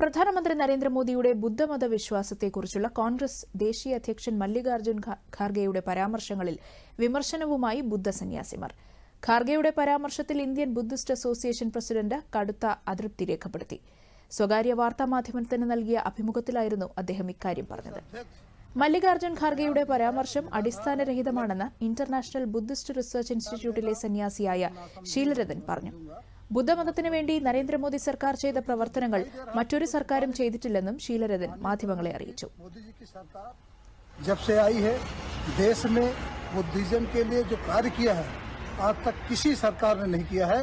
പ്രധാനമന്ത്രി നരേന്ദ്രമോദിയുടെ ബുദ്ധമത വിശ്വാസത്തെക്കുറിച്ചുള്ള കോൺഗ്രസ് ദേശീയ അധ്യക്ഷൻ മല്ലികാർജുൻ ഖാർഗെയുടെ പരാമർശങ്ങളിൽ വിമർശനവുമായി ബുദ്ധ സന്യാസിമാർ ഖാർഗെയുടെ പരാമർശത്തിൽ ഇന്ത്യൻ ബുദ്ധിസ്റ്റ് അസോസിയേഷൻ പ്രസിഡന്റ് കടുത്ത അതൃപ്തി രേഖപ്പെടുത്തി. സ്വകാര്യ വാർത്താമാധ്യമത്തിന് നൽകിയ അഭിമുഖത്തിലായിരുന്നു അദ്ദേഹം ഇക്കാര്യം പറഞ്ഞത്. മല്ലികാർജുൻ ഖാർഗെയുടെ പരാമർശം അടിസ്ഥാനരഹിതമാണെന്ന് ഇന്റർനാഷണൽ ബുദ്ധിസ്റ്റ് റിസർച്ച് ഇൻസ്റ്റിറ്റ്യൂട്ടിലെ സന്യാസിയായ ശീലരഥൻ പറഞ്ഞു. ബുദ്ധമതത്തിനു വേണ്ടി നരേന്ദ്രമോദി സർക്കാർ ചെയ്ത പ്രവർത്തനങ്ങൾ മറ്റൊരു സർക്കാരും ചെയ്തിട്ടില്ലെന്നും ശീലരഥൻ മാധ്യമങ്ങളെ അറിയിച്ചു मोदी जी की सरकार जब से आई है देश में बुद्धिज्म के लिए जो कार्य किया है आज तक किसी सरकार ने नहीं किया है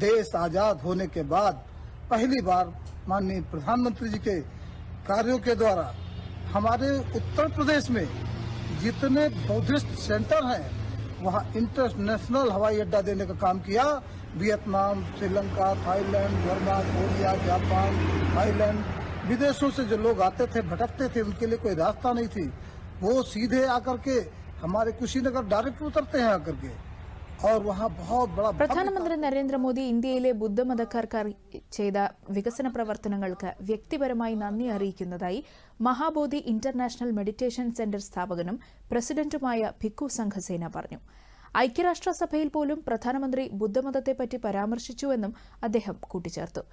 देश आजाद होने के बाद पहली बार माननीय प्रधानमंत्री जी के कार्यों के द्वारा हमारे उत्तर प्रदेश में जितने बुद्धिस्ट सेंटर हैं वहाँ इंटरनेशनल हवाई अड्डा देने का काम किया। Vietnam, Sri Lanka, Thailand, Burma, Korea, Japan, Thailand. विदेशों से जो लोग आते थे, भटकते थे, उनके लिए कोई रास्ता नहीं थी। वो सीधे आकर के हमारे कुशीनगर डायरेक्ट उतरते हैं आकर के। और वहाँ बहुत बड़ा भव्य പ്രധാനമന്ത്രി നരേന്ദ്രമോദി ഇന്ത്യയിലെ ബുദ്ധമതക്കാർക്ക് അറി- ചെയ്ത വികസന പ്രവർത്തനങ്ങൾക്ക് വ്യക്തിപരമായി നന്ദി അറിയിക്കുന്നതായി മഹാബോധി ഇന്റർനാഷണൽ മെഡിറ്റേഷൻ സെന്റർ സ്ഥാപകനും പ്രസിഡന്റുമായ ഭിക്കു സംഘസേന പറഞ്ഞു ഐക്യരാഷ്ട്രസഭയിൽ പോലും പ്രധാനമന്ത്രി ബുദ്ധമതത്തെപ്പറ്റി പരാമർശിച്ചുവെന്നും അദ്ദേഹം കൂട്ടിച്ചേർത്തു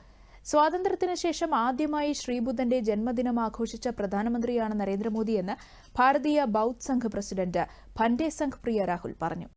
സ്വാതന്ത്ര്യത്തിന് ശേഷം ആദ്യമായി ശ്രീബുദ്ധന്റെ ജന്മദിനം ആഘോഷിച്ച പ്രധാനമന്ത്രിയാണ് നരേന്ദ്രമോദിയെന്ന് ഭാരതീയ ബൌദ്ധ് സംഘ് പ്രസിഡന്റ് ഭൻഡേ സംഘ് പ്രിയ രാഹുൽ പറഞ്ഞു